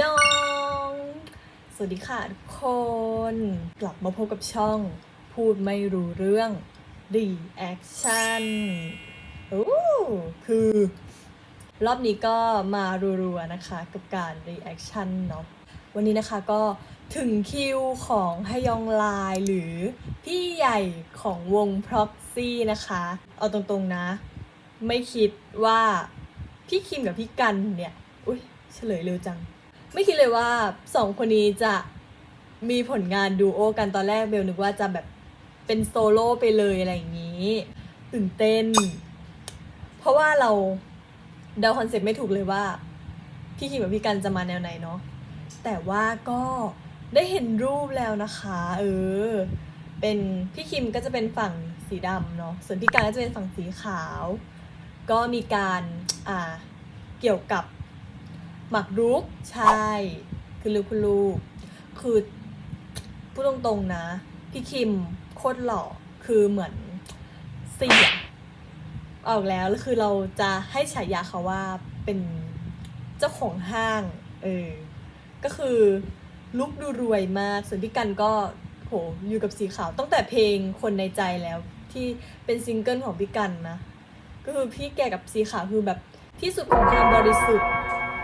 ยอง สวัสดีค่ะทุกคน กลับมาพบกับช่องพูดไม่รู้เรื่อง Reaction โอ้คือ รอบนี้ก็มารัวๆนะคะ กับการ Reaction เนาะ วันนี้นะคะก็ถึงคิวของฮยองไลหรือพี่ใหญ่ของวง Proxy นะคะ เอาตรงๆนะ ไม่คิดว่าพี่คิมกับพี่กันเนี่ย อุ้ยเฉลยเร็วจัง ไม่คิดเลยว่าสองคนนี้จะมีผลงานดูโอกันตอนแรกเบลนึกว่าจะแบบเป็นโซโล่ไปเลยอะไรอย่างนี้ตื่นเต้น เพราะว่าเราเดาคอนเซ็ปต์ไม่ถูกเลยว่า พี่คิมกับพี่กันจะมาแนวไหนเนาะแต่ว่าก็ได้เห็นรูปแล้วนะคะ เออ เป็นพี่คิมก็จะเป็นฝั่งสีดำเนาะส่วนพี่กันก็จะเป็นฝั่งสีขาว ก็มีการอ่าเกี่ยวกับ หมักรุก ใช่ คือลูกคุณลูก คือพูดตรงๆนะ พี่คิมโคตรหล่อ คือเหมือนเสียออกแล้วแล้วคือเราจะให้ฉายาเขาว่าเป็นเจ้าของห้าง เออ ก็คือลุกดูรวยมาก ส่วนพี่กันก็โหอยู่กับสีขาวตั้งแต่เพลงคนในใจแล้วที่เป็นซิงเกิลของพี่กันนะ ก็คือพี่แกกับสีขาวคือแบบที่สุดของความบริสุทธิ์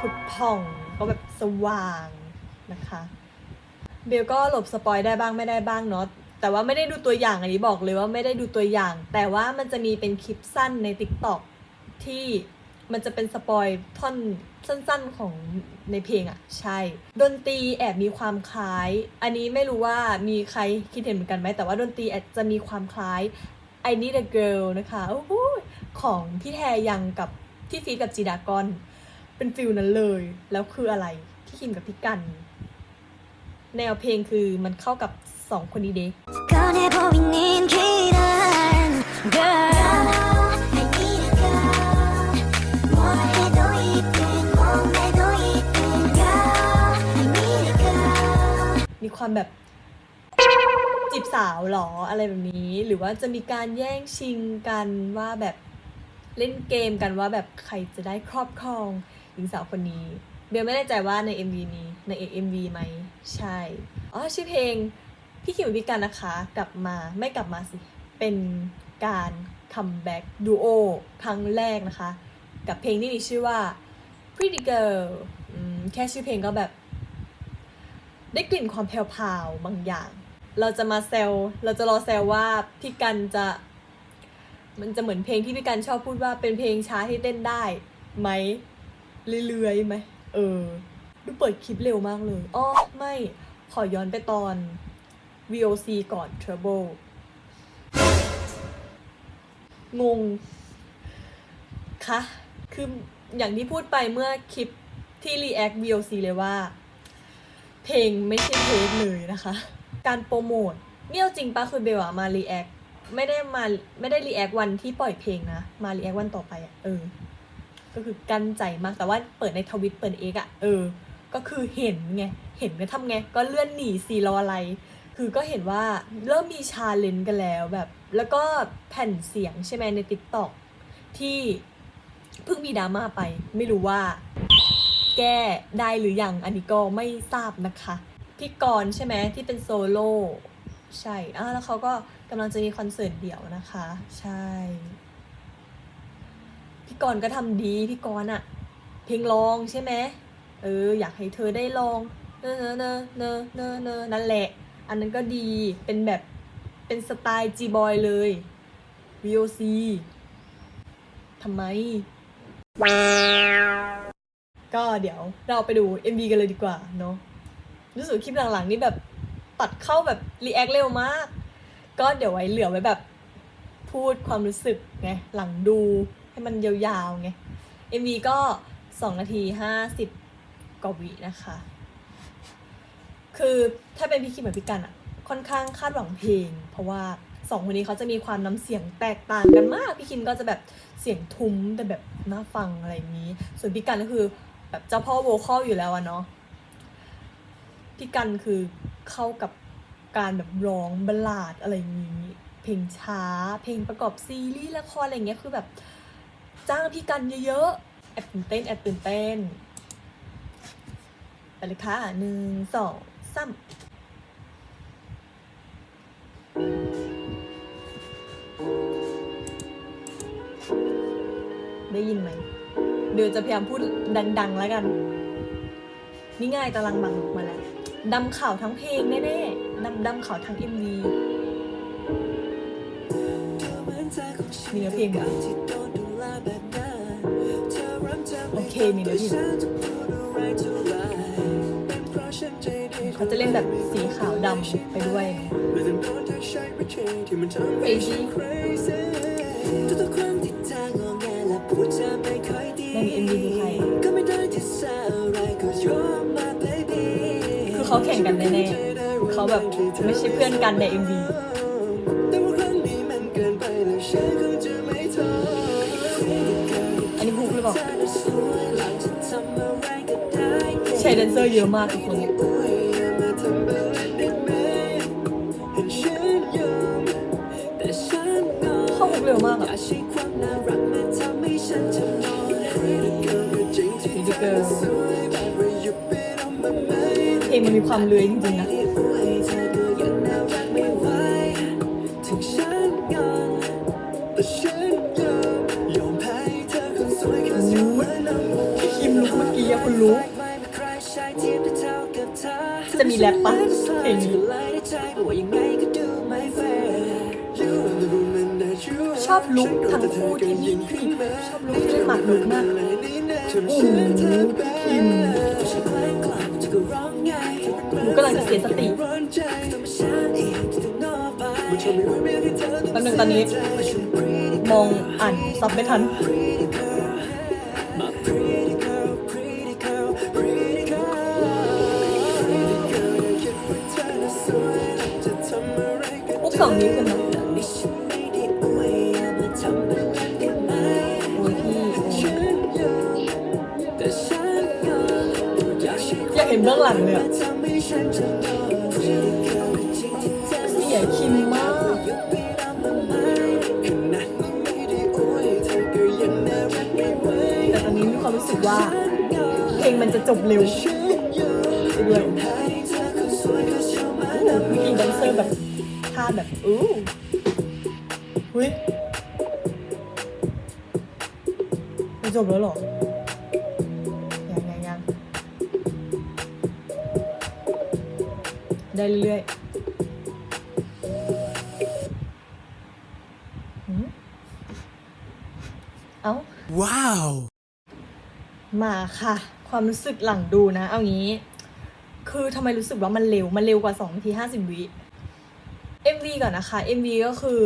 ผุดผ่องก็แบบสว่างนะคะเบลก็หลบสปอยได้บ้างไม่ได้บ้างเนาะแต่ว่าไม่ได้ดูตัวอย่างอันนี้บอกเลยว่าไม่ได้ดูตัวอย่าง แต่ว่ามันจะมีเป็นคลิปสั้นใน t ิ k t o k ที่มันจะเป็นสปอยท่อนสั้นๆของในเพลงอะ่ะ ใช่ ดนตรีแอบมีความคล้าย อันนี้ไม่รู้ว่ามีใครคิดเห็นเหมือนกันไหมแต่ว่าดนตรีแอบจะมีความคล้าย I Need a Girl นะคะโอ้โหของพี่แทยังกับพี่ฟีกับจีดากอน เป็นฟิลนั้นเลย แล้วคืออะไรที่คิมกับพี่กัน แนวเพลงคือมันเข้ากับสองคนนี้เด็กมีความแบบจีบสาวหรออะไรแบบนี้ หรือว่าจะมีการแย่งชิงกันว่าแบบเล่นเกมกันว่าแบบใครจะได้ครอบครอง หญิงสาวคนนี้เบลไม่แน่ใจว่าใน MV นี้ใน MV ไหมใช่อ๋อชื่อเพลงพี่คิมกับพี่กันนะคะ กลับมาไม่กลับมาสิ เป็นการคัมแบ็กดูโอครั้งแรกนะคะ กับเพลงที่มีชื่อว่า Pretty Girl แค่ชื่อเพลงก็แบบ ได้กลิ่นความแพรวๆบางอย่าง เราจะมาแซวเราจะรอแซวว่าพี่กันจะ มันจะเหมือนเพลงที่พี่กันชอบพูดว่าเป็นเพลงช้าที่เต้นได้ไหม เรื่อยๆไหมเออ ดูเปิดคลิปเร็วมากเลยอ๋อไม่ขอย้อนไปตอน VOC ก่อน Trouble งงคะคืออย่างที่พูดไปเมื่อคลิปที่ React VOC เลยว่า เพลงไม่ใช่เพลงเลยนะคะ การโปรโมทเนี่ยจริงปะคือเบลอะมา React ไม่ได้มาไม่ได้ React วันที่ปล่อยเพลงนะ มา React วันต่อไปอะเออ ก็คือกั้นใจมากแต่ว่าเปิดในทวิตเปิดเอกอะเออ ก็คือเห็นไงเห็นก็ทำไงก็เลื่อนหนีสีรออะไร คือก็เห็นว่าเริ่มมีชาเลนจ์กันแล้วแบบ แล้วก็แผ่นเสียงใช่ไหมใน t ิ k t o k ที่เพิ่งมีดราม่าไป ไม่รู้ว่า แก้ได้หรือยังอันนี้ก็ไม่ทราบนะคะพี่กรใช่ไหมที่เป็นโซโล่ใช่อ่าแล้วเขาก็กำลังจะมีคอนเสิร์ตเดี่ยวนะคะ ใช่ พี่กรณ์ก็ทำดีพี่กรณ์อะเพลงร้องใช่ไหมเออ อยากให้เธอได้ลองเนอเนอเนอเนอเนอเนอะนั่นแหละ อันนั้นก็ดีเป็นแบบเป็นสไตล์ G-boy เลย VOC ทำไม ก็เดี๋ยวเราไปดู MV กันเลยดีกว่าเนาะรู้สึกคลิปหลังๆนี่แบบตัดเข้าแบบรีแอคเร็วมาก ก็เดี๋ยวไว้เหลือไว้แบบพูดความรู้สึกไงหลังดู ให้มันยาวๆไง MV ก็ 2 นาที 50 กว่าวินะคะ คือถ้าเป็นพี่คิมกับพี่กันอะค่อนข้างคาดหวังเพลง เพราะว่าสองคนนี้เขาจะมีความน้ำเสียงแตกต่างกันมาก พี่คิมก็จะแบบเสียงทุ้มแต่แบบน่าฟังอะไรอย่างนี้ ส่วนพี่กันก็คือแบบเจ้าพ่อโวคอลอยู่แล้วอะเนาะพี่กันคือเข้ากับการแบบร้องบลลาดอะไรอย่างนี้ เพลงช้า เพลงประกอบซีรีส์ละครอะไรเงี้ยคือแบบ จ้างพี่กันเยอะๆ แอบตื่นเต้นแอบตื่นเต้นเลยค่ะหนึ่งสองสามได้ยินไหม เดี๋ยวจะพยายามพูดดัง ๆ แล้วกัน นี่ง่ายตารางบังมาแล้วดำข่าวทั้งเพลงแน่ๆดำดำข่าวทั้งเอ็มวีมีเนื้อเพลงไหมโอเมีเนื้อเพลงเขาจะเล่นแบบสีขาวดำไปด้วย Crazy ทุกๆครั้งที่เธองอแงและพูดจาไม่ค่อยดีใน MV คือใครก็ไม่ได้ที่แซ่อะไร cause you're my baby คือเขาแข่งกันแน่ๆเขาแบบไม่ใช่เพื่อนกันใน MV แต่ นเซอร์เยอะมากทุกคนอุ้ยอย่ามาทำแบบนั้นได้ไหมเห็นฉันยอมแต่ฉันงอนเข้ามุกเร็วมากออะย่าใช้ความน่ากมาทำให้ฉันจำนน Pretty girl ก็จริงที่เธอน่ะเพลงมันมีความเลื้อยจริงๆนะ จะมีแรปปะเพลงนี้ชอบลุคทั้งคู่ที่พี่พี่ชอบลุคที่เล่นหมากรุกมากโอ้โหคิมหนูกำลังจะเสียสติแป๊บนึงตอนนี้ มองอ่านซับไม่ทัน สองนิ้วกันนะโอ้ยพี่อยากเห็นเบื้องหลังเลยอะเสียคิมมาก แต่ตอนนี้มีความรู้สึกว่า เพลงมันจะจบเร็วไปด้วย ท่าแบบอู้หุ้ยจะจบแล้วเหรอ ยังยังยังได้เรื่อยๆหืมเอ้า Wow! มาค่ะ ความรู้สึกหลังดูนะ เอางี้ คือทำไมรู้สึกว่ามันเร็ว มันเร็วกว่า2นาที50 วิ MV ก่อนนะคะ MV ก็คือ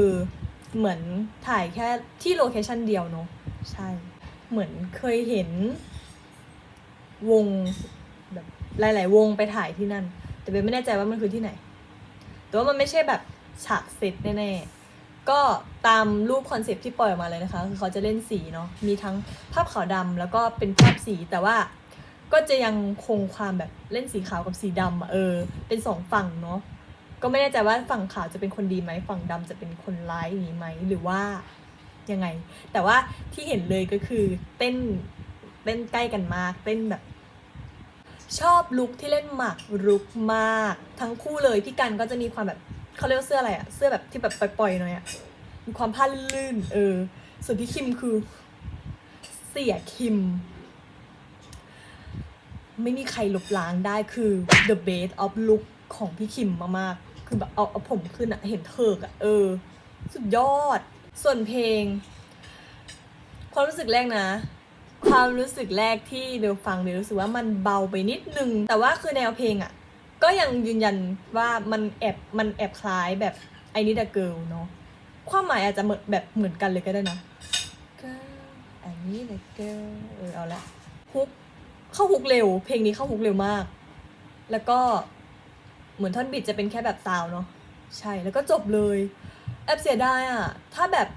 เหมือนถ่ายแค่ที่โลเคชันเดียวเนอะใช่ เหมือนเคยเห็นวงแบบหลาย ๆ วงไปถ่ายที่นั่น แต่เบนไม่แน่ใจว่ามันคือที่ไหน แต่ว่ามันไม่ใช่แบบฉากเซตแน่ๆ ก็ตามรูปคอนเซปที่ปล่อยออกมาเลยนะคะ คือเขาจะเล่นสีเนาะ มีทั้งภาพขาวดำแล้วก็เป็นภาพสี แต่ว่าก็จะยังคงความแบบเล่นสีขาวกับสีดำเออ เป็นสองฝั่งเนาะ ก็ไม่แน่ใจว่าฝั่งขาวจะเป็นคนดีไหมฝั่งดำจะเป็นคนร้ายอย่างนี้ไหมหรือว่ายังไง แต่ว่าที่เห็นเลยก็คือเต้นเต้นใกล้กันมากเต้นแบบ ชอบลุคที่เล่นหมากรุกมาก ทั้งคู่เลยพี่กันก็จะมีความแบบเขาเรียกว่าเสื้ออะไรอะเสื้อแบบที่แบบปล่อยๆหน่อยอะมีความผ้าลื่นเออ ส่วนพี่คิมคือเสียคิม ไม่มีใครลบล้างได้คือ the best of look ของพี่คิมมากๆ คือแบบเอาเอาผมขึ้นอะเห็นเถิกอะเออ สุดยอด ส่วนเพลง ความรู้สึกแรกนะ ความรู้สึกแรกที่เบลฟังเบลรู้สึกว่ามันเบาไปนิดนึง แต่ว่าคือแนวเพลงอะก็ยังยืนยันว่ามันแอบมันแอบคล้ายแบบ I Need a Girl เนาะความหมายอาจจะเหมือนแบบเหมือนกันเลยก็ได้นะ Girl I Need a Girl เออเอาละฮุกเข้าฮุกเร็ว เพลงนี้เข้าฮุกเร็วมาก แล้วก็ เหมือนท่อนบิดจะเป็นแค่แบบซาว์เนาะใช่แล้วก็จบเลยแอบเสียดายอะ่ะถ้าแบบ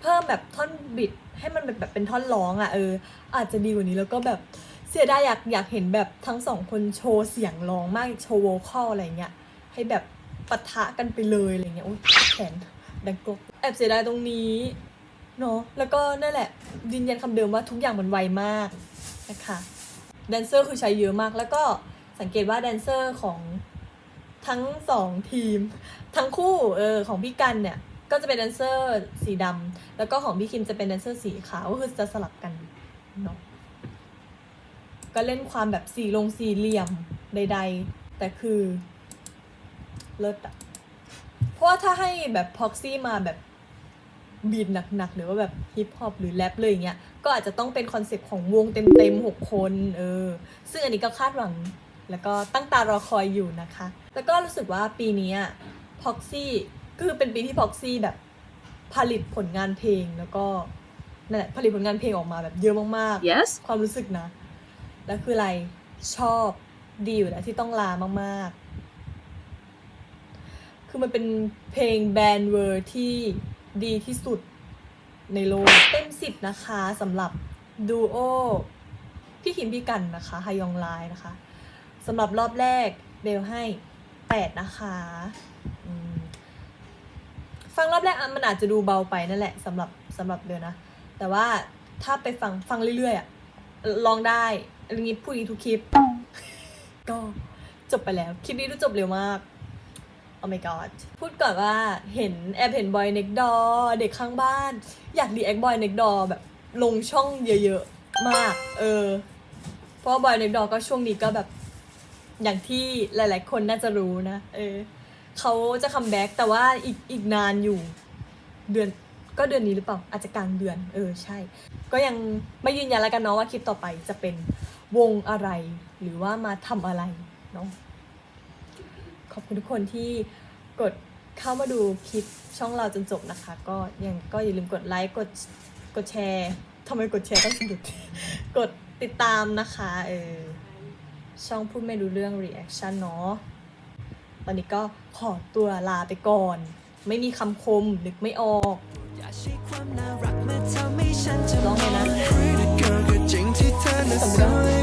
เพิ่มแบบท่อนบิดให้มันแบบเป็นท่อนร้องอะ่ะเออ อาจจะดีกว่านี้แล้วก็แบบเสียดายอยากอยากเห็นแบบทั้งสองคนโชว์เสียงร้องมากโชว์โวคอลอะไรเงี้ยให้แบบปะทะกันไปเลยอะไรเงี้ยโอ้ยแขนดังกรกแอบเสียดายตรงนี้เนาะแล้วก็นั่นแหละยืนยันคำเดิมว่าทุกอย่างมันไวมากนะคะแดนเซอร์คือใช้เยอะมากแล้วก็สังเกตว่าแดนเซอร์ของ ทั้งสองทีม ทั้งคู่เออของพี่กันเนี่ย ก็จะเป็นแดนเซอร์สีดำแล้วก็ของพี่คิมจะเป็นแดนเซอร์สีขาวก็คือจะสลับกันเนาะก็เล่นความแบบสีลงสี่เหลี่ยมใด ๆ แต่คือเลิศอะเพราะว่าถ้าให้แบบพ็อกซี่มาแบบบีดหนักๆ หรือว่าแบบฮิปฮอปหรือแรปเลยอย่างเงี้ย ก็อาจจะต้องเป็นคอนเซปต์ของวงเต็มๆหกคน เออ ซึ่งอันนี้ก็คาดหวัง แล้วก็ตั้งตารอคอยอยู่นะคะ แล้วก็รู้สึกว่าปีนี้พ็อกซี่ก็คือเป็นปีที่พ็อกซี่แบบผลิตผลงานเพลงแล้วก็นั่นแหละผลิตผลงานเพลงออกมาแบบเยอะมากๆ Yes ความรู้สึกนะ แล้วคืออะไรชอบดีอยู่แล้วที่ต้องลามากๆ คือมันเป็นเพลงแบนด์เวอร์ที่ดีที่สุดในโลกเต็มสิบนะคะสำหรับดูโอพี่คิมพี่กันนะคะฮยองไลน์นะคะ สำหรับรอบแรกเบลให้8นะคะฟังรอบแรกมันอาจจะดูเบาไปนั่นแหละสำหรับสำหรับเบลนะ แต่ว่าถ้าไปฟังฟังเรื่อยๆอะลองได้อะไรงี้พูดอีทุกคลิป ก็จบไปแล้ว คลิปนี้ดูจบเร็วมากโอ้ my god พูดก่อนว่าเห็นแอบเห็นบอยเน็กดอเด็กข้างบ้าน อยากดีแอคบอยเน็กดอแบบลงช่องเยอะๆ มาก เออ เพราะบอยเน็กดอก็ช่วงนี้ก็แบบ อย่างที่หลาย ๆ คนน่าจะรู้นะ เออเขาจะคัมแบ็กแต่ว่าอีกอีกนานอยู่เดือนก็เดือนนี้หรือเปล่าอาจจะกลางเดือน เออใช่ ก็ยังไม่ยืนยันแล้วกันเนาะว่าคลิปต่อไปจะเป็นวงอะไร หรือว่ามาทำอะไรเนาะขอบคุณทุกคนที่กดเข้ามาดูคลิปช่องเราจนจบนะคะ ก็ยังก็อย่าลืมกดไลค์กดกดแชร์ทำไมกดแชร์ต้องสะดุดกดติดตามนะคะเออ ช่องพูดไม่รู้เรื่อง reaction เนาะ ตอนนี้ก็ขอตัวลาไปก่อน ไม่มีคำคมนึกไม่ออกอย่าใช้ความน่ารักมาทำให้ฉันจะร้องไงนะ Pretty girl ก็จริง